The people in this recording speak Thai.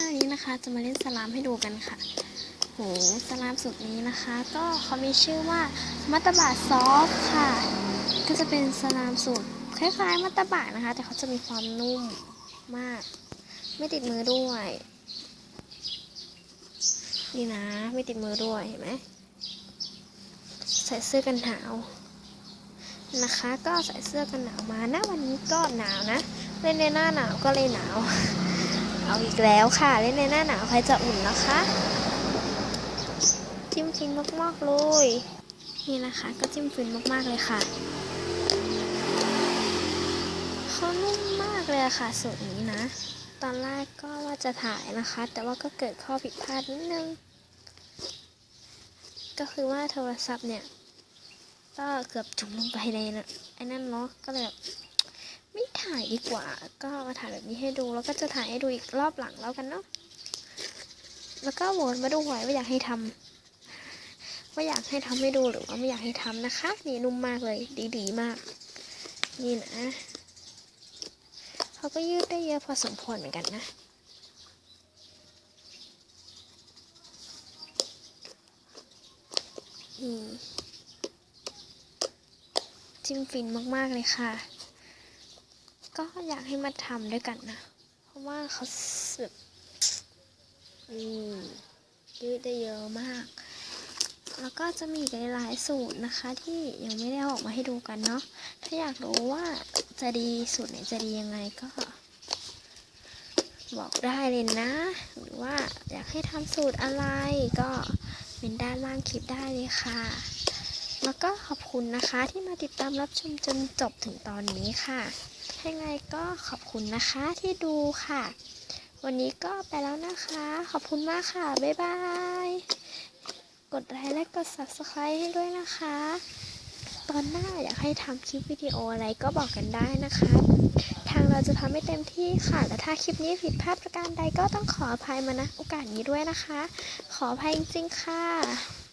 อันนี้นะคะจะมาเล่นสลามให้ดูกันค่ะโหสลามสุดนี้นะคะ ก็เขามีชื่อว่ามัตตบะซอฟค่ะ ก็จะเป็นสลามสูตรคล้ายๆมัตตบะนะคะ แต่เขาจะมีความนุ่มมาก ไม่ติดมือด้วยนี่นะ ไม่ติดมือด้วยเห็นไหมใส่เสื้อกันหนาวนะคะ ก็ใส่เสื้อกันหนาวมาหน้าวันนี้ก็หนาวนะเล่นในหน้าหนาวก็เลยหนาว เอาอีกแล้วค่ะ เล่นในหน้าหนาวใครจะอุ่นนะคะ จิ้มฟินมากๆเลย นี่นะคะ ก็จิ้มฟินมากๆเลยค่ะเขานุ่มมากเลยค่ะสูตรนี้นะ ตอนแรกก็ว่าจะถ่ายนะคะ แต่ว่าก็เกิดข้อผิดพลาดนิดนึง ก็คือว่าโทรศัพท์เนี่ย ก็เกือบจุ่มลงไปในนะไอ้นั่นเนาะก็เลยแบบ ไม่ถ่ายดีกว่า ก็มาถ่ายแบบนี้ให้ดู แล้วก็จะถ่ายให้ดูอีกรอบหลังแล้วกันเนาะ แล้วก็โหวตมาดูไว้ว่าอยากให้ทำว่าอยากให้ทำให้ดูหรือว่าไม่อยากให้ทำนะคะ นี่นุ่มมากเลย ดีๆมาก นี่นะ เขาก็ยืดได้เยอะพอสมควรเหมือนกันนะอืมจิ้มฟินมาก ๆ เลยค่ะ ก็อยากให้มาทำด้วยกันนะ เพราะว่าเขาแบบอืมยืดได้เยอะมาก แล้วก็จะมีหลายสูตรนะคะที่ยังไม่ได้ออกมาให้ดูกันเนาะ ถ้าอยากรู้ว่าจะดีสูตรไหนจะดียังไงก็ บอกได้เลยนะ หรือว่าอยากให้ทำสูตรอะไรก็เป็นด้านล่างคลิปได้เลยค่ะ แล้วก็ขอบคุณนะคะที่มาติดตามรับชมจนจบถึงตอนนี้ค่ะยังไงก็ขอบคุณนะคะที่ดูค่ะ วันนี้ก็ไปแล้วนะคะ ขอบคุณมากค่ะ บ๊ายบาย กดไลค์และกด subscribe ให้ด้วยนะคะ ตอนหน้าอยากให้ทำคลิปวิดีโออะไรก็บอกกันได้นะคะ ทางเราจะทำให้เต็มที่ค่ะ และถ้าคลิปนี้ผิดพลาดประการใดก็ต้องขออภัยมาณโอกาสนี้ด้วยนะคะ ขออภัยจริงๆค่ะ